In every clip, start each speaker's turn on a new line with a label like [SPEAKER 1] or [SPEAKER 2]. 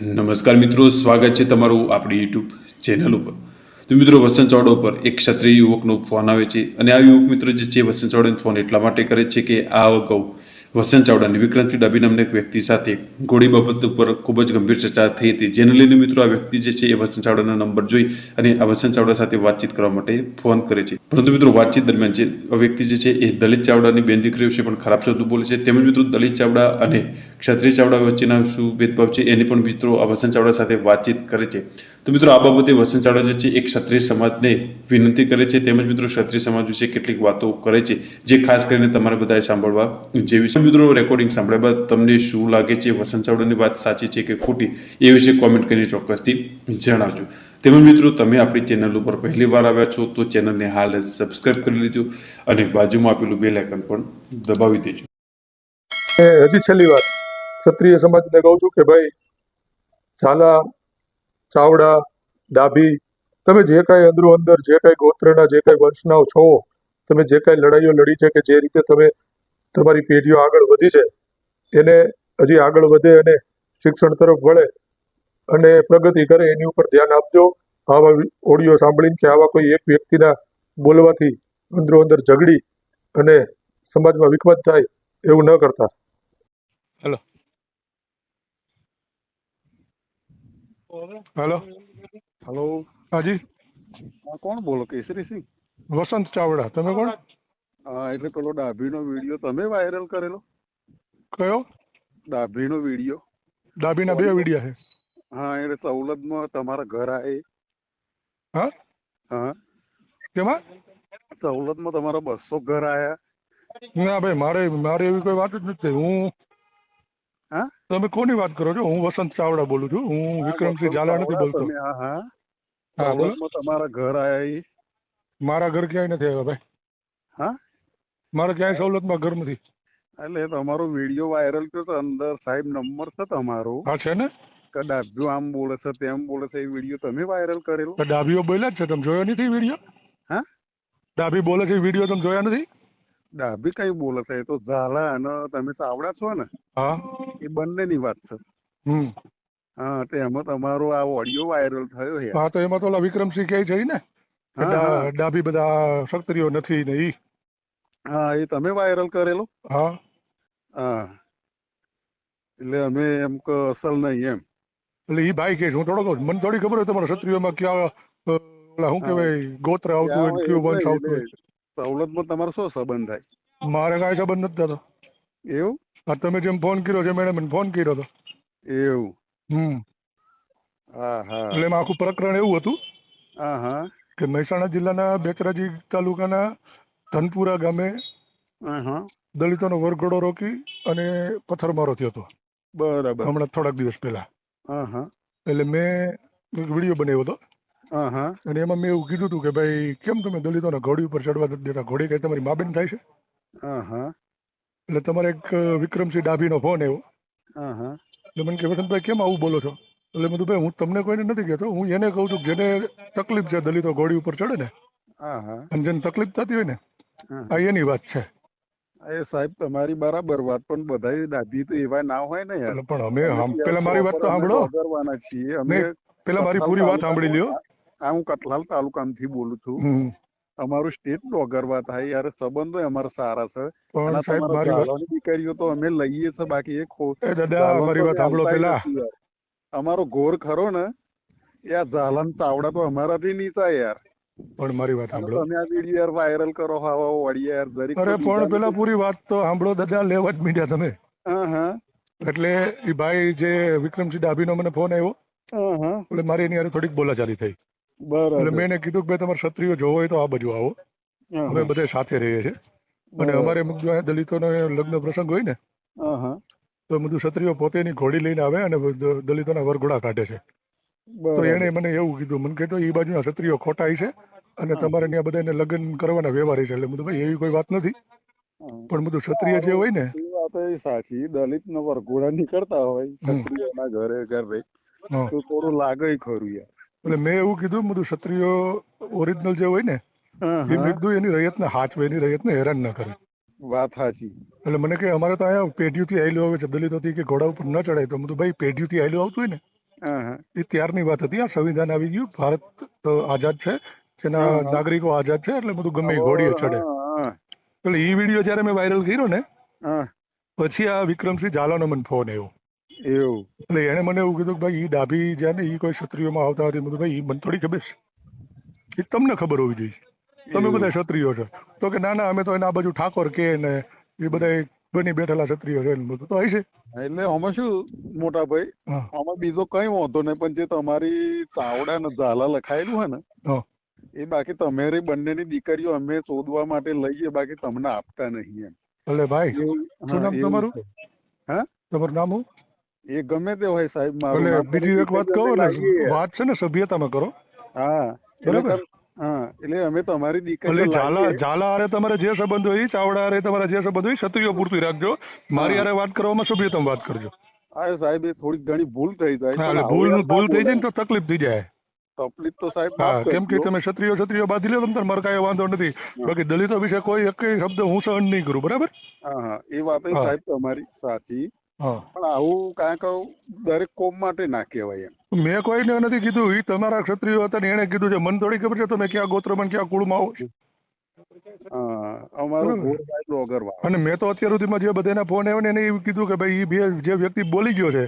[SPEAKER 1] નમસ્કાર મિત્રો, સ્વાગત છે તમારું આપણી યુટ્યુબ ચેનલ ઉપર. તો મિત્રો, વસંત ચાવડા ઉપર એક ક્ષત્રિય યુવકનો ફોન આવે છે અને આ યુવક મિત્રો જે છે, વસંત ચાવડાને ફોન એટલા માટે કરે છે કે આ અગાઉ વસંત ચાવડાની વિક્રાંતિ ડાબી નામના એક વ્યક્તિ સાથે ગોળી બાબત ઉપર ખૂબ જ ગંભીર ચર્ચા થઈ હતી. જેને લઈને મિત્રો, આ વ્યક્તિ જે છે, એ વસંત ચાવડાના નંબર જોઈ અને આ વસંત ચાવડા સાથે વાતચીત કરવા માટે ફોન કરે છે. પરંતુ મિત્રો, વાતચીત દરમિયાન જે વ્યક્તિ જે છે, એ દલિત ચાવડાની બેન દીકરીઓ વિશે પણ ખરાબ શબ્દો બોલે છે. તેમજ મિત્રો, દલિત ચાવડા અને ક્ષત્રિય ચાવડા વચ્ચેના શું ભેદભાવ છે એની પણ મિત્રો આ વસંત ચાવડા સાથે વાતચીત કરે છે. તો મિત્રો આ બાબતે વસંત ચાવડા જે છે એક ક્ષત્રિય સમાજને વિનંતી કરે છે. તેમજ મિત્રો ક્ષત્રિય સમાજ વિશે કેટલીક વાતો કરે છે જે ખાસ કરીને તમારે બધાએ સાંભળવા જેવી છે. મિત્રો રેકોર્ડિંગ સાંભળ્યા બાદ તમને શું લાગે છે વસંત ચાવડાની વાત સાચી છે કે ખોટી એ વિશે કોમેન્ટ કરીને ચોક્કસથી જણાવજો. તેમજ મિત્રો તમે આપણી ચેનલ ઉપર પહેલી વાર આવ્યા છો તો ચેનલને હાલ સબસ્ક્રાઇબ કરી લીધું અને બાજુમાં આપેલું બે લાઇકન પણ દબાવી દેજો.
[SPEAKER 2] એ હજી છેલ્લી વાત ક્ષત્રિય સમાજને કહું છું કે ભાઈ, ઝાલા, ચાવડા, ડાભી, તમે જે કાંઈ અંદરો અંદર, જે કાંઈ ગોત્રના, જે કાંઈ વંશનાઓ છો, તમે જે કાંઈ લડાઈઓ લડી છે કે જે રીતે તમે તમારી પેઢીઓ આગળ વધી છે, એને હજી આગળ વધે અને શિક્ષણ તરફ વળે અને પ્રગતિ કરે, એની ઉપર ધ્યાન આપજો. આવા ઓડિયો સાંભળીને કે આવા કોઈ એક વ્યક્તિના બોલવાથી અંદરો અંદર ઝઘડી અને સમાજમાં વિખવાદ થાય એવું ન કરતા.
[SPEAKER 3] હેલો.
[SPEAKER 4] હલો.
[SPEAKER 3] હાજી.
[SPEAKER 4] હા કોણ બોલો? કેસરી સિંહ?
[SPEAKER 3] વસંત ચાવડા. તમે કોણ?
[SPEAKER 4] હા એટલે પેલો ડાભીનો વીડિયો તમે વાયરલ કરેલો?
[SPEAKER 3] કયો?
[SPEAKER 4] ડાભીનો વીડિયો.
[SPEAKER 3] ડાભીના બે વિડીયા છે.
[SPEAKER 4] હા એટલે સવલતમાં તમારા ઘર આવે.
[SPEAKER 3] હા?
[SPEAKER 4] હા.
[SPEAKER 3] કેમાં?
[SPEAKER 4] સવલતમાં તમારા બસો ઘર આયા
[SPEAKER 3] ના ભાઈ મારે મારે એવી કોઈ વાત જ નથી. હું
[SPEAKER 4] હા?
[SPEAKER 3] તમે કોની વાત કરો છો? હું વસંત ચાવડા બોલું છું. હું વિક્રમસિંહ ઝાલા નથી બોલતો.
[SPEAKER 4] હા
[SPEAKER 3] બોલો.
[SPEAKER 4] તમારા ઘર આયા
[SPEAKER 3] મારા ઘર ક્યાંય નથી આવ્યા ભાઈ.
[SPEAKER 4] હા?
[SPEAKER 3] મારા ક્યાંય સવલતમાં ઘર નથી.
[SPEAKER 4] એટલે તમારો વીડિયો વાયરલ થયો તો અંદર. સાહેબ નંબર છે તમારો?
[SPEAKER 3] હા છે ને?
[SPEAKER 4] કે ડાભ્યું આમ બોલે છે તેમ બોલે છે એ વીડિયો તમે વાયરલ કરેલો?
[SPEAKER 3] તો ડાબીઓ બોલ્યા જ છે તમે જોયો નથી વીડિયો?
[SPEAKER 4] હા?
[SPEAKER 3] ડાબી બોલે છે વીડિયો તમે જોયા નથી?
[SPEAKER 4] ડાભી કઈ બોલે એ તો ઝાલા અને તમે ચાવડા છો ને.
[SPEAKER 3] હા.
[SPEAKER 4] એ બંનેની વાત છે.
[SPEAKER 3] હમ.
[SPEAKER 4] હા તો એમાં તમારો આ ઓડિયો વાયરલ થયો છે.
[SPEAKER 3] હા તો એમાં તો વિક્રમસિંહ કહે છે ને ડાભી બધા ક્ષત્રિયો નથી ને ઈ.
[SPEAKER 4] હા એ તમે વાયરલ કરેલો?
[SPEAKER 3] હા.
[SPEAKER 4] હા. એટલે અમે એમ કે અસલ નહીં એમ.
[SPEAKER 3] એટલે ઈ ભાઈ કે હું થોડો મને થોડી ખબર હોય તમારા ક્ષત્રિયોમાં ક્યાં ઓલા શું
[SPEAKER 4] હા.
[SPEAKER 3] કહેવાય ગોત્ર આવતું હોય કયું વંશ આવતું હોય.
[SPEAKER 4] સવલતમાં તમારો શું સંબંધ થાય?
[SPEAKER 3] મારે કાંઈ સંબંધ નથી થતો.
[SPEAKER 4] એવું?
[SPEAKER 3] આ તમે જેમ ફોન કર્યો છે મેડમ મને ફોન કર્યો હતો.
[SPEAKER 4] એવું?
[SPEAKER 3] હમ.
[SPEAKER 4] હા હા.
[SPEAKER 3] એટલે આખું પ્રકરણ એવું હતું
[SPEAKER 4] હા હા.
[SPEAKER 3] કે મહેસાણા જિલ્લાના બેચરાજી તાલુકાના ધનપુરા ગામે દલિતોનો વરઘોડો રોકી અને પથ્થરમારો થયો હતો.
[SPEAKER 4] બરાબર.
[SPEAKER 3] હમણાં થોડાક દિવસ પહેલા. એટલે મેં એક વીડિયો બનાવ્યો હતો. અને એમાં મેં એવું કીધું હતું કે ભાઈ કેમ તમે દલિતોને ઘોડી ઉપર ચડવા નથી દેતા? ઘોડી કઈ તમારી માબેન થાય છે? એટલે તમારે એક વિક્રમસિંહ ડાભીનો ફોન આવ્યો. એટલે મને કે વસંતભાઈ કેમ આવું બોલો છો? એટલે મેં ભાઈ હું તમને કોઈને નથી કહેતો. હું એને કહું છું જેને તકલીફ છે દલિતો ઘોડી ઉપર ચડે ને
[SPEAKER 4] હા હા
[SPEAKER 3] અને જેને તકલીફ થતી હોય ને આ એની વાત છે.
[SPEAKER 4] એ સાહેબ તમારી બરાબર વાત પણ બધાય ડાભી તો એવા ના હોય ને યાર.
[SPEAKER 3] પણ અમે પેલા મારી વાત તો સાંભળો.
[SPEAKER 4] વગરવાના છીએ. અમે
[SPEAKER 3] પેલા મારી પૂરી વાત સાંભળી લ્યો.
[SPEAKER 4] હું કઠલાલ તાલુકામાંથી બોલું છું. અમારું સ્ટેટ ડોગરવા થાય યાર સંબંધો અમારા સારા છે.
[SPEAKER 3] પણ સાહેબ મારી વાત
[SPEAKER 4] દીકરીઓ તો અમે લઈએ છે બાકી એ ખો
[SPEAKER 3] દાદા મારી વાત સાંભળો પેલા.
[SPEAKER 4] અમારો ઘોર ખરો ને એ આ ઝાલન ચાવડા તો અમારાથી નીચા યાર.
[SPEAKER 3] પણ મારી વાત સાંભળો.
[SPEAKER 4] તમે આ વીડિયો યાર વાયરલ કરો હવા વળી યાર જરીક
[SPEAKER 3] અરે પણ પેલા પૂરી વાત તો સાંભળો દાદા લેવા જ મીડ્યા તમે.
[SPEAKER 4] હા હા.
[SPEAKER 3] એટલે એ ભાઈ જે વિક્રમસિંહ ડાભીનો મને ફોન આવ્યો
[SPEAKER 4] હા હા.
[SPEAKER 3] એટલે મારી એની હારે થોડીક બોલાચાલી થઈ. એટલે મેં એને કીધું કે ભાઈ તમારે ક્ષત્રિયો જોવો હોય તો આ બાજુ આવો. અમે. બધે સાથે રહીએ છીએ. અને અમારે અમુક જો દલિતોનો લગ્ન પ્રસંગ હોય ને તો બધું ક્ષત્રિયો પોતેની ઘોડી લઈને આવે અને દલિતોના વરઘોડા કાઢે છે. તો એને મને એવું કીધું મને કહેતો એ બાજુના ક્ષત્રિયો ખોટા છે અને તમારે ત્યાં બધાને લગ્ન કરવાના વ્યવહાર છે. એટલે બધું ભાઈ એવી કોઈ વાત નથી. પણ બધું ક્ષત્રિય જે હોય ને
[SPEAKER 4] વાત એ સાચી. દલિત નો વરઘોડા નીકળતા હોય
[SPEAKER 3] ક્ષત્રિય
[SPEAKER 4] ના ઘરે ઘરે. તો થોડું લાગે ખરું યાર.
[SPEAKER 3] એટલે મેં એવું કીધું બધું ક્ષત્રિયો ઓરિજિનલ જે હોય ને એ મેં. કીધું એની રયતને હાચવે એની રયતને હેરાન ન કરે.
[SPEAKER 4] વાત સાચી
[SPEAKER 3] એટલે મને કે અમારે તો અહીંયા પેઢીઓથી આવેલું આવે છે હતી કે ઘોડા ઉપર ન ચડાય તો બધું કીધું ભાઈ પેઢીઓથી આવેલું આવતું હોય ને. એ ત્યારની વાત હતી આ સંવિધાન આવી ગયું ભારત આઝાદ છે તેના. નાગરિકો આઝાદ છે એટલે બધું ગમે ઘોડીએ ચડે. એટલે એ વીડિયો જ્યારે મેં વાયરલ કર્યો ને પછી આ વિક્રમસિંહ ઝાલાનો મને ફોન આવ્યો.
[SPEAKER 4] એવું.
[SPEAKER 3] એટલે એને મને એવું કીધું કે ભાઈ એ ડાભી છે ને એ કોઈ ક્ષત્રિયોમાં આવતા નથી. મેં ભાઈ એ મને થોડી ખબર છે. એ તમને ખબર હોવી જોઈએ. તમે બધા ક્ષત્રિયો છો. તો કે ના ના અમે તો એના બાજુ ઠાકોર કે ને એ બધા બની બેઠેલા ક્ષત્રિયો છે. બધું તો હશે.
[SPEAKER 4] એટલે આમાં શું મોટા ભાઈ? આમાં બીજો કઈ વાંધો નહીં પણ જે તમારી ચાવડા ને ઝાલા લખાયેલું હોય ને એ બાકી તમારી બંનેની દીકરીઓ અમે શોધવા માટે લઈએ બાકી તમને આપતા નહીં એમ.
[SPEAKER 3] એટલે ભાઈ શું નામ તમારું?
[SPEAKER 4] હા?
[SPEAKER 3] તમારું નામ હું
[SPEAKER 4] એ ગમે તે હોય સાહેબ મારું
[SPEAKER 3] એટલે બીજી એક વાત કહો ને વાત છે ને સભ્યતામાં કરો.
[SPEAKER 4] હા
[SPEAKER 3] બરાબર.
[SPEAKER 4] હા એટલે અમે તમારી દીકરીઓ
[SPEAKER 3] એટલે ઝાલા ઝાલા આરે તમારે જે સંબંધ હોય ચાવડા આરે તમારે જે સંબંધ હોય ક્ષત્રિયો પૂરતું રાખજો. મારી આરે વાત કરવામાં સભ્યતામાં વાત કરજો.
[SPEAKER 4] હા સાહેબ એ થોડીક ઘણી ભૂલ થઈ જાય
[SPEAKER 3] હા, ભૂલ ભૂલ થઈ જાય ને તો તકલીફ થઈ જાય.
[SPEAKER 4] તકલીફ તો સાહેબ
[SPEAKER 3] હા કેમ કે તમે ક્ષત્રિયો ક્ષત્રિયો બાંધી લો તમને મારે કાંઈ વાંધો નથી. બાકી દલિતો વિશે કોઈ એક શબ્દ હું સહન નહીં કરું બરાબર?
[SPEAKER 4] હા હા એ વાત સાહેબ તમારી સાચી. પણ આવું કાંઈક દરેક કોમ માટે ના કહેવાય એમ.
[SPEAKER 3] મેં કોઈને નથી કીધું એ તમારા ક્ષત્રિયો હતા ને એને કીધું છે મને થોડી ખબર છે તમે ક્યાં ગોત્રમાં ને ક્યાં કુળમાં આવો છો. અને મેં તો અત્યાર સુધીમાં જે બધાના ફોન આવ્યો ને એને એવું કીધું કે ભાઈ બે જે વ્યક્તિ બોલી ગયો છે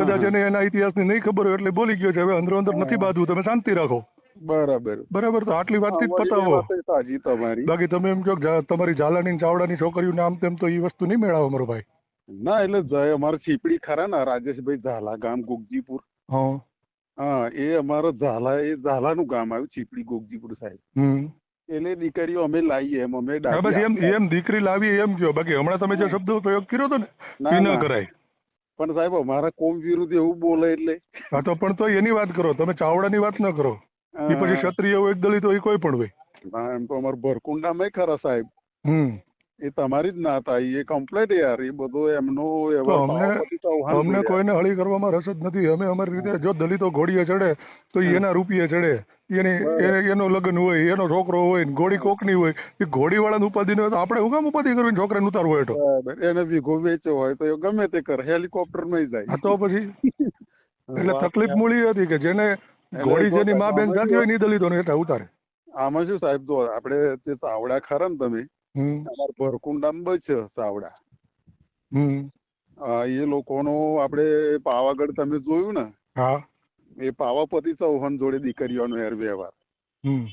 [SPEAKER 3] કદાચ એને એના ઇતિહાસની નહીં ખબર હોય એટલે બોલી ગયો છે હવે અંદરો અંદર નથી બાંધવું તમે શાંતિ રાખો.
[SPEAKER 4] બરાબર.
[SPEAKER 3] બરાબર તો આટલી વાતથી જ પતાવો. બાકી તમે એમ કહો તમારી ઝાલાની ને ચાવડાની છોકરીઓ આમ તેમ તો એ વસ્તુ નહીં મેળાવો મારો ભાઈ.
[SPEAKER 4] ના એટલે અમારે ચીપડી ખરા ને રાજેશભાઈ ઝાલા ગામ ગોગજીપુર.
[SPEAKER 3] હા.
[SPEAKER 4] એ અમારો ઝાલા એ ઝાલાનું ગામ આવ્યું ચીપડી ગોગજીપુર સાહેબ. એટલે દીકરીઓ અમે લાવીએ એમ અમે
[SPEAKER 3] બસ એમ એમ દીકરી લાવી એમ કયો. બાકી હમણાં તમે જે શબ્દો પ્રયોગ કર્યો હતો ને એ ન કરાય.
[SPEAKER 4] પણ સાહેબ અમારા કોમ વિરુદ્ધ એવું બોલે એટલે.
[SPEAKER 3] હા તો પણ તો એની વાત કરો. તમે ચાવડાની વાત ન કરો. એ પછી ક્ષત્રિય હોય દલિત હોય કોઈ પણ હોય.
[SPEAKER 4] ના એમ તો અમારા ભરકુંડામાં ખરા સાહેબ.
[SPEAKER 3] હમ.
[SPEAKER 4] એ તમારી જ ના થાય એ કમ્પ્લેટ યાર એ બધો એમનો એવો
[SPEAKER 3] અમને- અમને કોઈને હળી કરવામાં રસ જ નથી. અમે અમારી રીતે જો દલિતો ઘોડીએ ચડે તો એના રૂપિયે ચડે. એની એનો લગ્ન હોય એનો છોકરો હોય ને ઘોડી કોકની હોય એ ઘોડી વાળાની ઉપાધિ હોય તો આપણે હું કામ ઉપાધિ કરવી છોકરાને ઉતારવો હોય
[SPEAKER 4] તો એને વીઘો વેચ્યો હોય તો એ ગમે તે કરે હેલિકોપ્ટરમાં જાય
[SPEAKER 3] તો પછી એટલે તકલીફ મૂળી હતી કે જેને ઘોડી જેની મા બેન જાતી હોય ને દલિતો ને એટલે ઉતારે.
[SPEAKER 4] આમાં શું સાહેબ જો આપણે તે તાવડા ખરા ને તમે અમારા ભરકુંડામાં ચાવડા
[SPEAKER 3] હમ.
[SPEAKER 4] એ એ લોકોનો આપણે પાવાગઢ તમે જોયું ને?
[SPEAKER 3] હા.
[SPEAKER 4] એ પાવાપતિ ચૌહાણ જોડે દીકરીઓનો હેર વ્યવહાર.
[SPEAKER 3] હમ.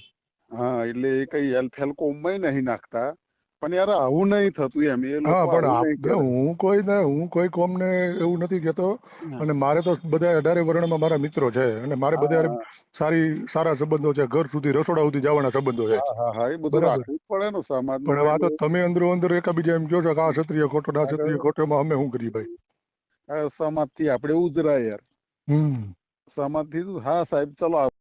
[SPEAKER 4] હા એટલે એ કઈ હેલ્પ કોમમાં નહીં નાખતા. પણ યાર આવું નહીં થતું એમ. એ
[SPEAKER 3] હા પણ. હું કોઈ ને હું કોઈ કોમ ને એવું નથી કહેતો. અને મારે તો બધા અઢારે વર્ણમાં મારા મિત્રો છે અને મારે બધા સારી સારા સંબંધો છે. ઘર સુધી રસોડા સુધી જવાના સંબંધો છે.
[SPEAKER 4] પડે ને સમાજ
[SPEAKER 3] પણ હવે તમે અંદરો અંદર એકાબીજા એમ કહો છો કે આ ક્ષત્રિય ખોટો આ ક્ષત્રિય ખોટો માં અમે શું કરીએ ભાઈ?
[SPEAKER 4] સમાજથી આપણે ઉજરાય યાર.
[SPEAKER 3] હમ.
[SPEAKER 4] સમાજથી હા સાહેબ ચલો